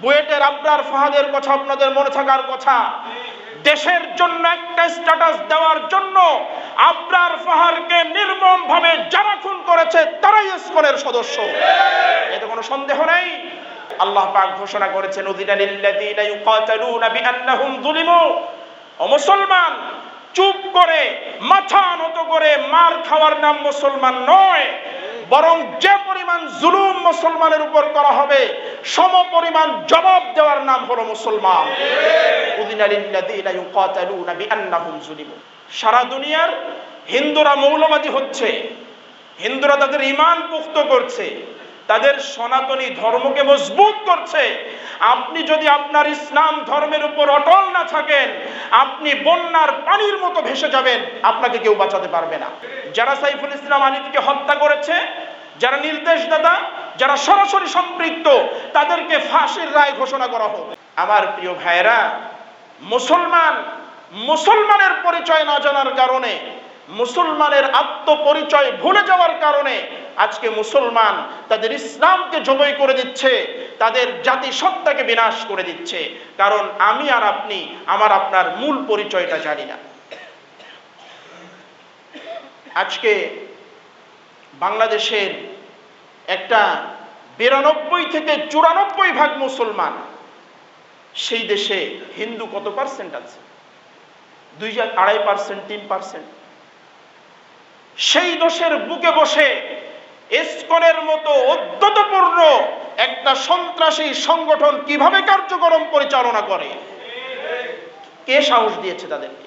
বুয়েটের আবরার ফাহাদের কথা, আপনাদের মনে থাকার কথা। দেশের জন্য একটা স্ট্যাটাস দেওয়ার জন্য আবরার ফাহারকে নির্মম ভাবে যারা খুন করেছে, তারাই ইসকনের সদস্য। এতে কোনো সন্দেহ নেই। আল্লাহ পাক ঘোষণা করেছেন উযিনা লিল্লাযীনা ইউকাতালুনা বিআন্নাহুম যুলিমু। ও মুসলমান, চুপ করে, মাথা নত করে, মার খাওয়ার নাম মুসলমান নয়। বরং যে পরিমাণ জুলুম মুসলমানের উপর করা হবে, সম পরিমাণ জবাব দেওয়ার নাম হলো মুসলমান। সারা দুনিয়ার হিন্দুরা মৌলবাদী হচ্ছে, হিন্দুরা তাদের ইমান পুক্ত করছে। তাদের সনাতনী ধর্মকে মজবুত করছে। আপনি যদি আপনার ইসলাম ধর্মের উপর অটল না থাকেন, আপনি বন্যার পানির মতো ভেসে যাবেন, আপনাকে কেউ বাঁচাতে পারবে না। যারা সাইফুল ইসলাম আলিফকে হত্যা করেছে, যারা নির্দেশদাতা, যারা সরাসরি সম্পৃক্ত, তাদেরকে ফাঁসির রায় ঘোষণা করা হোক। আমার প্রিয় ভাইয়েরা, মুসলমান মুসলমানের পরিচয় না জানার কারণে, মুসলমানের আত্মপরিচয় ভুলে যাওয়ার কারণে আজকে মুসলমান তাদের ইসলামকে জবই করে দিচ্ছে, তাদের জাতি সত্তাকে বিনাশ করে দিচ্ছে। কারণ আমি আর আপনি, আমার আপনার মূল পরিচয়টা জানি না। আজকে বাংলাদেশের একটা বিরানব্বই থেকে চুরানব্বই ভাগ মুসলমান সেই দেশে হিন্দু কত পার্সেন্ট আছে? দুই আড়াই পার্সেন্ট তিন পার্সেন্ট সেই দোষের বুকে বসে ইসকনের মতো অদ্যতপূর্ণ একটা সন্ত্রাসী সংগঠন কীভাবে কার্যক্রম পরিচালনা করে? কে সাহস দিয়েছে তাদেরকে?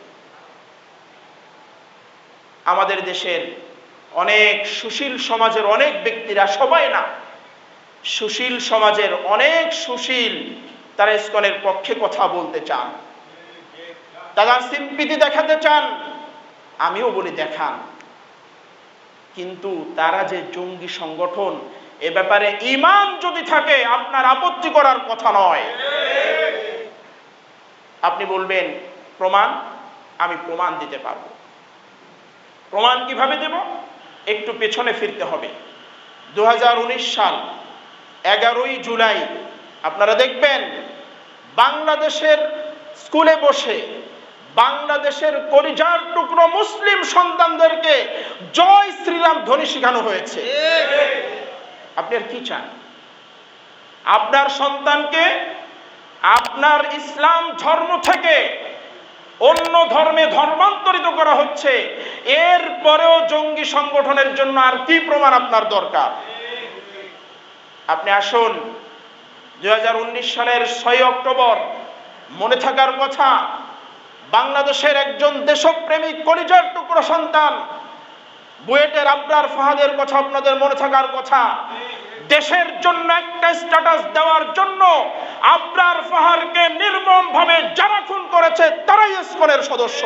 আমাদের দেশের অনেক সুশীল সমাজের অনেক ব্যক্তিরা, সবাই না, সুশীল সমাজের অনেক সুশীল তারা ইসকনের পক্ষে কথা বলতে চান। তারা সিম্পিতি দেখাতে চান, আমিও বলি দেখান। কিন্তু তারা যে জঙ্গি সংগঠন, এ ব্যাপারে ইমান যদি থাকে, আপনার আপত্তি করার কথা নয়। আপনি বলবেন, প্রমাণ? আমি প্রমাণ দিতে পারব। প্রমাণ কীভাবে দেব? একটু পেছনে ফিরতে হবে। দু হাজার উনিশ সাল, এগারোই জুলাই, আপনারা দেখবেন, বাংলাদেশের স্কুলে বসে বাংলাদেশের করিজার টুকরো মুসলিম সন্তানদেরকে জয় শ্রীরাম ধ্বনি শেখানো হয়েছে। আপনি আর কি চান? আপনার সন্তানকে আপনার ইসলাম ধর্ম থেকে অন্য ধর্মে ধর্মান্তরিত করা হচ্ছে। এর পরেও জঙ্গি সংগঠনের জন্য আর কি প্রমাণ আপনার দরকার? আপনি আসুন, দুই হাজার উনিশ সালের ছয় অক্টোবর, মনে থাকার কথা বাংলাদেশের একজন দেশপ্রেমিক কলিজার টুকরো সন্তান। বুয়েটের আবরার ফাহাদের কথা, আপনাদের মনে থাকার কথা। দেশের জন্য একটা স্ট্যাটাস দেওয়ার জন্য আবরার ফাহারকে নির্মম ভাবে যারা খুন করেছে, তারাই ইসকনের সদস্য।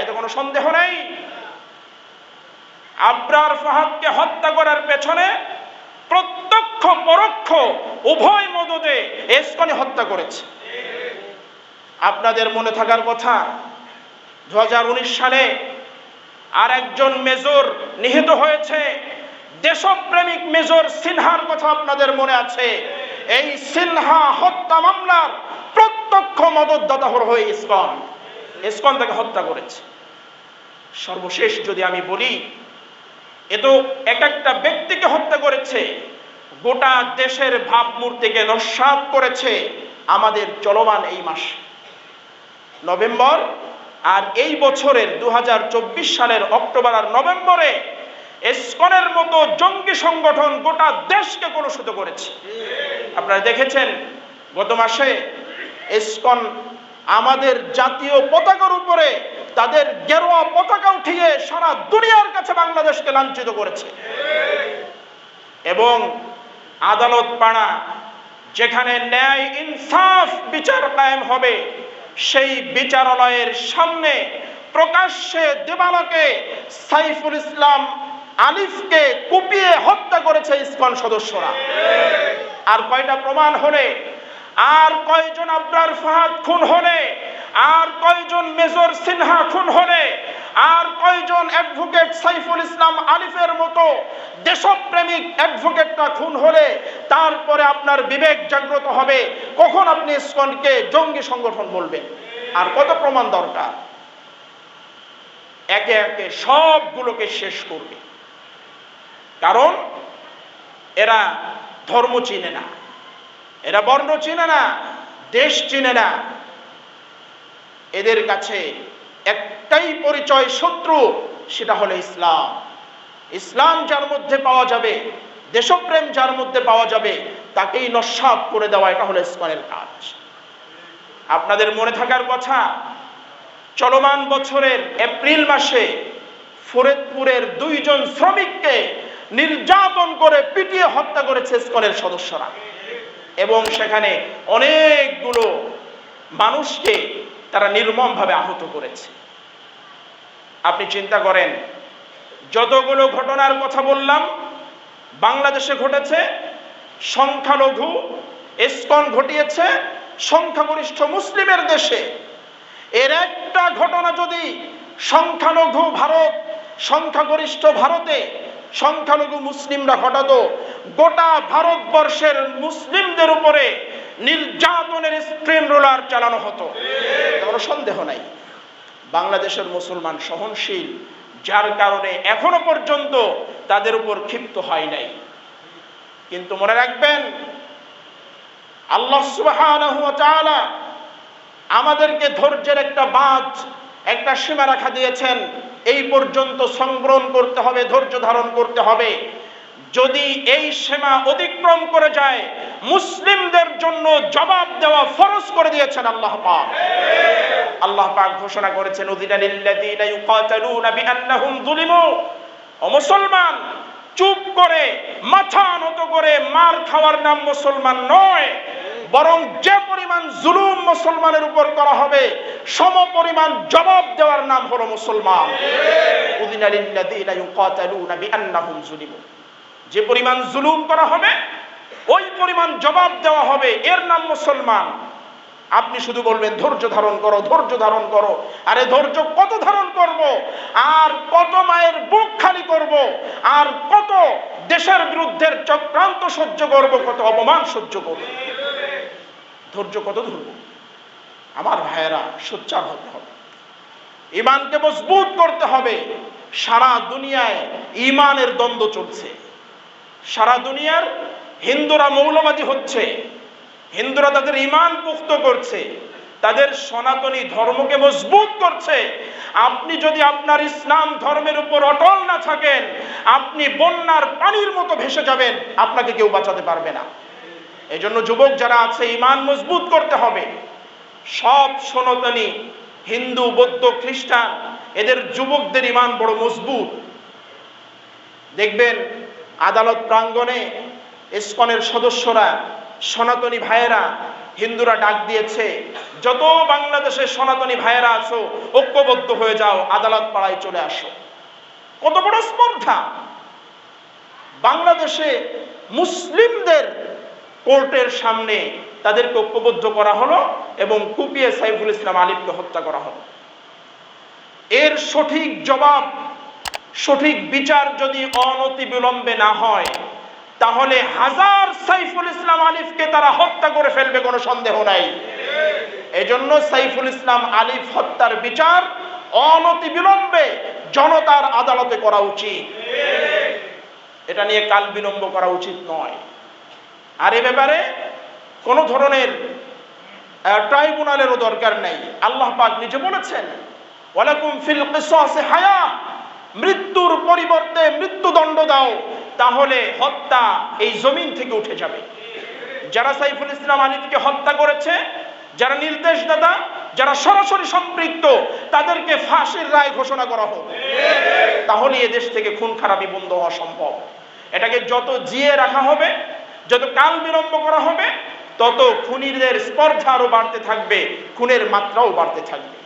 এতে কোনো সন্দেহ নেই। আবরার ফাহাদকে হত্যা করার পেছনে প্রত্যক্ষ পরোক্ষ উভয় মদদে এসকনে হত্যা করেছে। আপনাদের মনে থাকার কথা দু হাজার উনিশ সালে আর একজন মেজর নিহত হয়েছে, দেশপ্রেমিক মেজর সিনহার কথা আপনাদের মনে আছে। এই সিনহা হত্যা মামলার প্রত্যক্ষ মদতদাতা হয়ে ইসকন। ইসকন তাকে হত্যা করেছে। সর্বশেষ যদি আমি বলি, এ তো এক একটা ব্যক্তিকে হত্যা করেছে, গোটা দেশের ভাবমূর্তিকে নস্বাত করেছে, আমাদের চলমান এই মাস। নভেম্বর আর এই বছরের দু হাজার চব্বিশ সালের অক্টোবর আর নভেম্বরে এসকনের মতো জঙ্গি সংগঠন গোটা দেশকে কলুষিত করেছে। আপনারা দেখেছেন, গত মাসে এসকন আমাদের জাতীয় পতাকার উপরে তাদের গেরোয়া পতাকা উঠিয়ে সারা দুনিয়ার কাছে বাংলাদেশকে লাঞ্ছিত করেছে। এবং আদালত পাড়া যেখানে ন্যায় ইনসাফ বিচার কায়েম হবে সেই বিচারালয়ের সামনে প্রকাশ্যে দেবালকে সাইফুল ইসলাম আলিফকে কুপিয়ে হত্যা করেছে ইসকন সদস্যরা। আর কয়টা প্রমাণ হলে? আর কয়জন আবরার ফাহাদ খুন হলে? আর কয়জন মেজর সিনহা খুন হলে? আর কয়জন অ্যাডভোকেট সাইফুল ইসলাম আলিফের মতো দেশপ্রেমিক অ্যাডভোকেটটা খুন হলে তারপরে আপনার বিবেক জাগ্রত হবে? কখন আপনি ইসকনকে জঙ্গি সংগঠন বলবেন? আর কত প্রমাণ দরকার? একে একে সবগুলোকে শেষ করবে। কারণ এরা ধর্ম চিনে না। এরা বর্ণ চিনে না, দেশ চিনে না। এদের কাছে একটাই পরিচয় শত্রু, সেটা হলো ইসলাম। ইসলাম যার মধ্যে পাওয়া যাবে, দেশপ্রেম যার মধ্যে পাওয়া যাবে, তাকেই নস্বাত করে দেওয়া, এটা হলো ইসকনের কাজ। আপনাদের মনে থাকার কথা, চলমান বছরের এপ্রিল মাসে ফরিদপুরের দুইজন শ্রমিককে নির্যাতন করে পিটিয়ে হত্যা করেছে ইসকনের সদস্যরা। এবং সেখানে অনেকগুলো মানুষকে তারা নির্মমভাবে আহত করেছে। আপনি চিন্তা করেন, যতগুলো ঘটনার কথা বললাম, বাংলাদেশে ঘটেছে, সংখ্যালঘু ইস্কন ঘটিয়েছে, সংখ্যাগরিষ্ঠ মুসলিমের দেশে। এর একটা ঘটনা যদি সংখ্যালঘু ভারত, সংখ্যাগরিষ্ঠ ভারতে সংখ্যালঘু মুসলিমরা ঘটাতো, গোটা ভারতবর্ষের মুসলিমদের উপরে নির্যাতনের স্ক্রিন রোলার চালানো হতো। কোনো সন্দেহ নাই। বাংলাদেশের মুসলমান সহনশীল, যার কারণে এখনও পর্যন্ত তাদের উপর ক্ষিপ্ত হয় নাই। কিন্তু মনে রাখবেন, আল্লাহ ওয়া আমাদেরকে ধৈর্যের একটা বাঁধ, একটা সীমা রাখা দিয়েছেন। এই পর্যন্ত সংগ্রহণ করতে হবে, ধৈর্য ধারণ করতে হবে। যদি এই সীমা অতিক্রম করে যায়, মুসলিমদের জন্য জবাব দেওয়া ফরজ করে দিয়েছেন আল্লাহ পাক। আল্লাহ পাক ঘোষণা করেছেন উযিনা লিল্লাযীনা ইউকাতালুনা বিআন্নাহুম যুলিমু। ও মুসলমান, চুপ করে, মাথা নত করে মার খাওয়ার নাম মুসলমান নয়, বরং যে পরিমাণ জুলুম মুসলমানের উপর করা হবে, সম পরিমাণ জবাব দেওয়ার নাম হলো মুসলমান। উযিনা লিল্লাযীনা ইউকাতালুনা বিআন্নাহুম যুলিমু। যে পরিমাণ জুলুম করা হবে, ওই পরিমাণ জবাব দেওয়া হবে, এর নাম মুসলমান। আপনি শুধু বলবেন, ধৈর্য ধারণ করো, ধৈর্য ধারণ করো। আরে, ধৈর্য কত ধারণ করব? আর কত মায়ের বুক খালি করব? আর কত দেশের বিরুদ্ধের চক্রান্ত সহ্য করব? কত অপমান সহ্য করব? ধৈর্য কত ধরব? আমার ভাইয়েরা, সোচ্চার হতে হবে। ইমানকে মজবুত করতে হবে। সারা দুনিয়ায় ইমানের দ্বন্দ্ব চলছে। সারা দুনিয়ার হিন্দুরা মৌলবাদী হচ্ছে, হিন্দুরা তাদের ইমান পুক্ত করছে, তাদের সনাতনী ধর্মকে মজবুত করছে। আপনি যদি আপনার ইসলাম ধর্মের উপর অটল না থাকেন, আপনি বন্যার পানির মতো ভেসে যাবেন, আপনাকে কেউ বাঁচাতে পারবে না। এই জন্য যুবক যারা আছে ইমান মজবুত করতে হবে। সব সনাতনী, হিন্দু, বৌদ্ধ, খ্রিস্টান, এদের যুবকদের ইমান বড় মজবুত। দেখবেন আদালত প্রাঙ্গণে ইস্কনের সদস্যরা, সনাতনী ভাইয়েরা, হিন্দুরা ডাক দিয়েছে, যত বাংলাদেশের সনাতনী ভাইয়েরা আছো, ঐক্যবদ্ধ হয়ে যাও, আদালত পাড়ায় চলে আসো। কত বড় স্পর্ধা! বাংলাদেশে মুসলিমদের কোর্টের সামনে তাদেরকে ঐক্যবদ্ধ করা হলো এবং কুপিয়ে সাইফুল ইসলাম আলিফকে হত্যা করা হলো। এর সঠিক জবাব সঠিক বিচার যদি অনতি বিলম্বে না হয়, তাহলে হাজার সাইফুল ইসলাম আলিফকে তারা হত্যা করে ফেলবে, কোনো সন্দেহ নাই। এজন্য সাইফুল ইসলাম আলিফ হত্যার বিচার অনতি বিলম্বে জনতার আদালতে করা উচিত। এটা নিয়ে কাল বিলম্ব করা উচিত নয়। আর এ ব্যাপারে কোনো ধরনের ট্রাইব্যুনালেরও দরকার নেই। আল্লাহ পাক নিজে বলেছেন, ওয়ালাকুম ফিল কিসাসি হায়া পরিবর্তে মৃত্যুদণ্ড দাও, তাহলে হত্যা এই জমিন থেকে উঠে যাবে। যারা সাইফুল ইসলাম আলিফকে হত্যা করেছে, যারা নির্দেশদাতা, যারা সরাসরি সম্পৃক্ত, তাদেরকে ফাঁসির রায় ঘোষণা করা হোক। তাহলে এদেশ থেকে খুন খারাপি বন্ধ হওয়া সম্ভব। এটাকে যত জিয়ে রাখা হবে, যত কাল বিলম্ব করা হবে, তত খুনিদের স্পর্ধা আরও বাড়তে থাকবে, খুনের মাত্রাও বাড়তে থাকবে।